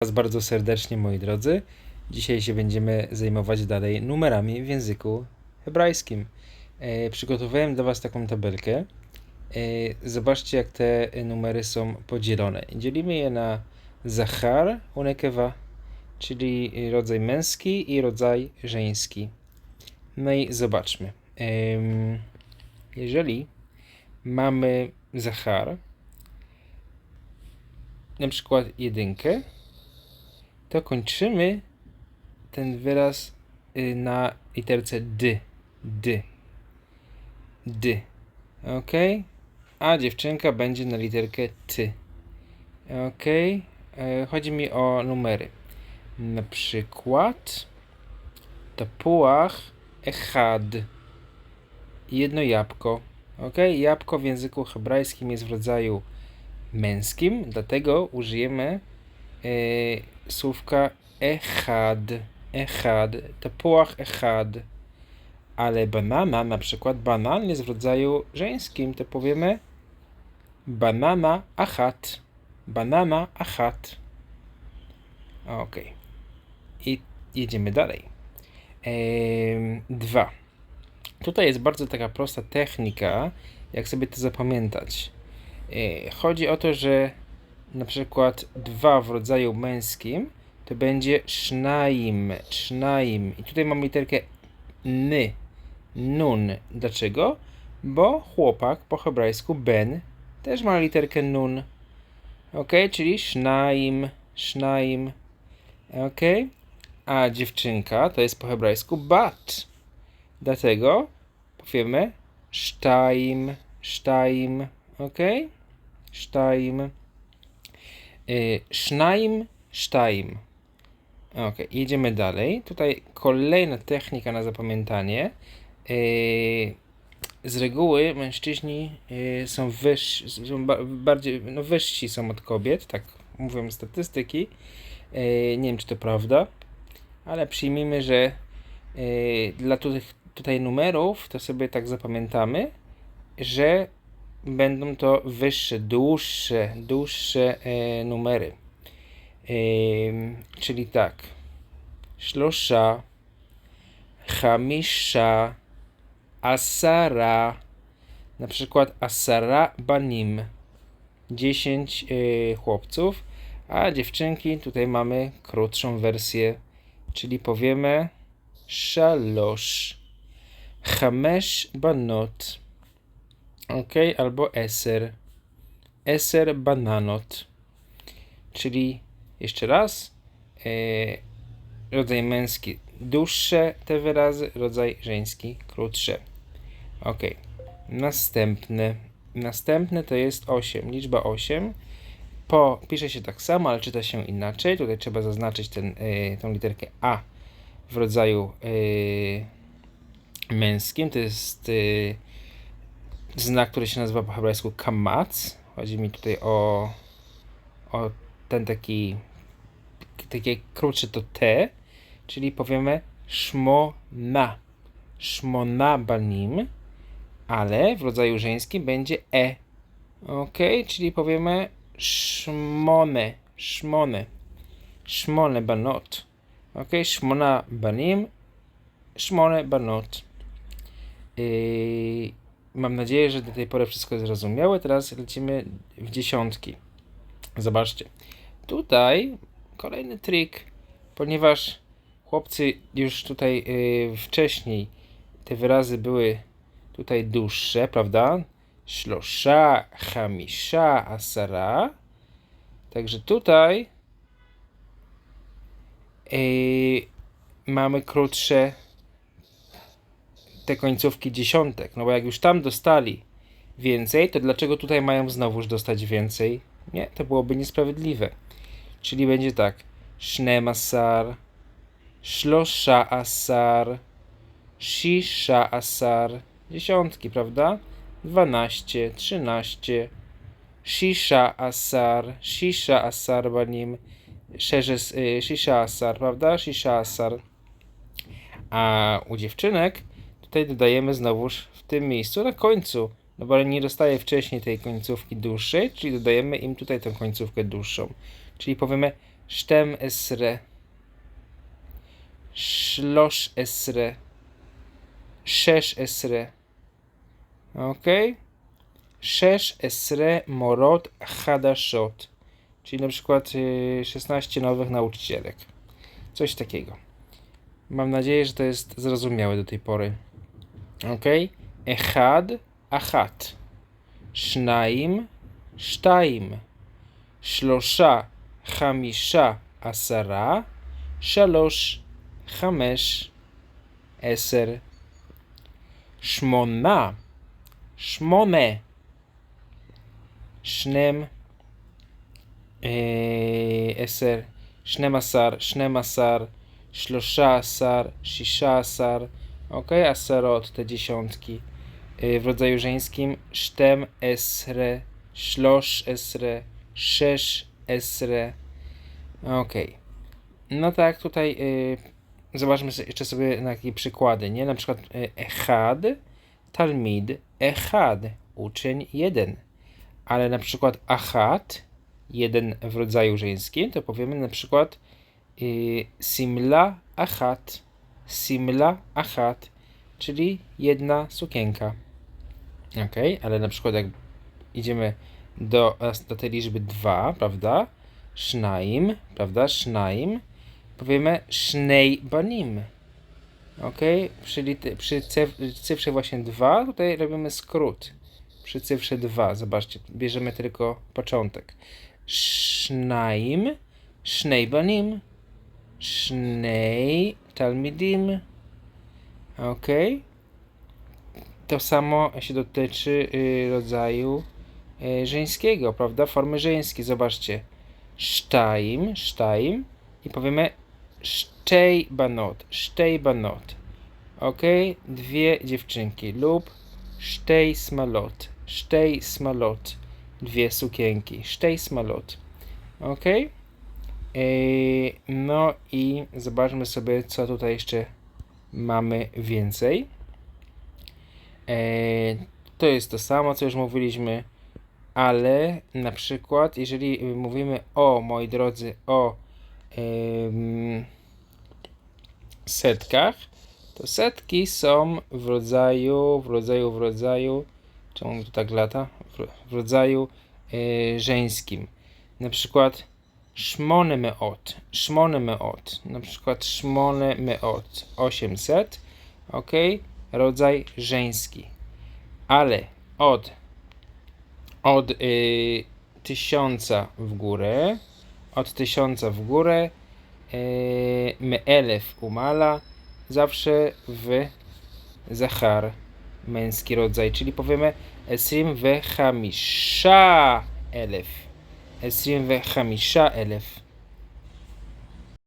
Was bardzo serdecznie, moi drodzy. Dzisiaj się będziemy zajmować dalej numerami w języku hebrajskim. E, przygotowałem dla Was taką tabelkę. E, zobaczcie, jak te numery są podzielone. Dzielimy je na zachar unekewa, czyli rodzaj męski i rodzaj żeński. No i zobaczmy. Em, jeżeli mamy zachar, na przykład jedynkę, to kończymy ten wyraz y, na literce d. D. D. Ok? A dziewczynka będzie na literkę t. Ok? E, Chodzi mi o numery. Na przykład tapuach echad. Jedno jabłko. Ok? Jabłko w języku hebrajskim jest w rodzaju męskim, dlatego użyjemy e, słówka echad, echad, tapuach echad. Ale banana, na przykład banan jest w rodzaju żeńskim, to powiemy banana achat, banana achat. Ok. I jedziemy dalej. Em, dwa. Tutaj jest bardzo taka prosta technika, jak sobie to zapamiętać. E, Chodzi o to, że na przykład dwa w rodzaju męskim to będzie sznaim, sznaim. I tutaj mam literkę ny, nun. Dlaczego? Bo chłopak po hebrajsku ben też ma literkę nun. Ok, czyli sznaim, sznaim. Ok, a dziewczynka to jest po hebrajsku bat. Dlatego powiemy sztaim, sztaim. Ok, sztaim. Y, Sznaim, sztaim. Ok, jedziemy dalej. Tutaj kolejna technika na zapamiętanie. Y, Z reguły mężczyźni y, są wyżsi, są ba- bardziej, no wyżsi są od kobiet, tak mówią statystyki. Nie wiem, czy to prawda, ale przyjmijmy, że dla tych tutaj numerów to sobie tak zapamiętamy, że będą to wyższe, dłuższe, dłuższe e, numery. Em, czyli tak. Szlosza, chamisza, asara. Na przykład asara banim. 10 e, chłopców, a dziewczynki tutaj mamy krótszą wersję, czyli powiemy szalosz. Chamesh banot. Ok, albo eser. Eser bananot. Czyli jeszcze raz. E, rodzaj męski dłuższe te wyrazy, rodzaj żeński krótsze. Ok. Następny. Następny to jest 8. Liczba 8. Po, pisze się tak samo, ale czyta się inaczej. Tutaj trzeba zaznaczyć ten, e, tą literkę A w rodzaju e, męskim. To jest e, znak, który się nazywa po hebrajsku kamac. Chodzi mi tutaj o, o ten taki, takie krótsze to T, czyli powiemy szmona. Szmona banim, ale w rodzaju żeńskim będzie E. Ok, czyli powiemy szmone, szmone, szmone banot. Ok, szmona banim, szmone banot. Yy, Mam nadzieję, że do tej pory wszystko jest zrozumiałe. Teraz lecimy w dziesiątki. Zobaczcie. Tutaj kolejny trik, ponieważ chłopcy już tutaj y, wcześniej te wyrazy były tutaj dłuższe, prawda? Szlosza, chamisza, asara. Także tutaj y, mamy krótsze te końcówki dziesiątek. No bo jak już tam dostali więcej, to dlaczego tutaj mają znowuż dostać więcej? Nie, to byłoby niesprawiedliwe. Czyli będzie tak. Sznemasar, szlosza asar, shisha asar. Dziesiątki, prawda? 12, 13, shisha asar, shisha asar banim, szerze, y, shisha asar, prawda? Shisha asar. A u dziewczynek Tutaj dodajemy znowuż w tym miejscu na końcu, no bo ale nie dostaje wcześniej tej końcówki dłuższej, czyli dodajemy im tutaj tę końcówkę dłuższą. Czyli powiemy sztem esre, szlosz esre, szesz esre. Ok? Szesz esre morot hadashot. Czyli na przykład y, 16 nowych nauczycielek. Coś takiego. Mam nadzieję, że to jest zrozumiałe do tej pory. אוקיי? אחד, אחת. שניים, שתיים. שלושה, חמישה, עשרה. שלוש, חמש, עשר. שמונה, שמונה. שנים, אה, עשר. שנים עשר, שנים עשר. שלושה עשר, שישה עשר. Ok, aserot, te dziesiątki. Y, W rodzaju żeńskim sztem esre, szlosz esre, szesz esre. Ok. No tak, tutaj y, zobaczmy jeszcze sobie na takie przykłady, nie? Na przykład y, echad, talmid, echad, uczeń jeden. Ale na przykład achat, jeden w rodzaju żeńskim, to powiemy na przykład y, simla achat simla achat, czyli jedna sukienka. Ok, ale na przykład jak idziemy do, do tej liczby 2, prawda? Sznaim, prawda? Sznaim. Powiemy sznei banim. Ok, czyli te, przy cyf- cyfrze właśnie 2 tutaj robimy skrót. Przy cyfrze 2, zobaczcie, bierzemy tylko początek. Sznaim, sznei banim, sznei talmidim. Ok. To samo się dotyczy y, rodzaju y, żeńskiego, prawda? Formy żeńskie. Zobaczcie. Sztaim, sztaim i powiemy sztej banot, sztej banot. Ok? Dwie dziewczynki lub sztej smalot. Dwie sukienki, sztej smalot. Ok? Yy, No i zobaczmy sobie, co tutaj jeszcze mamy więcej. Yy, To jest to samo, co już mówiliśmy, ale na przykład, jeżeli mówimy o, moi drodzy, o setkach, to setki są w rodzaju, w rodzaju, w rodzaju, czemu to tak lata? W, w rodzaju yy, żeńskim. Na przykład Szmony meot, szmony meot, na przykład szmony meot 800, ok, rodzaj żeński, ale od od y, tysiąca w górę, od tysiąca w górę, y, meelef umala, zawsze w zachar, męski rodzaj, czyli powiemy esrim ve chamisha elef. 25 אלף.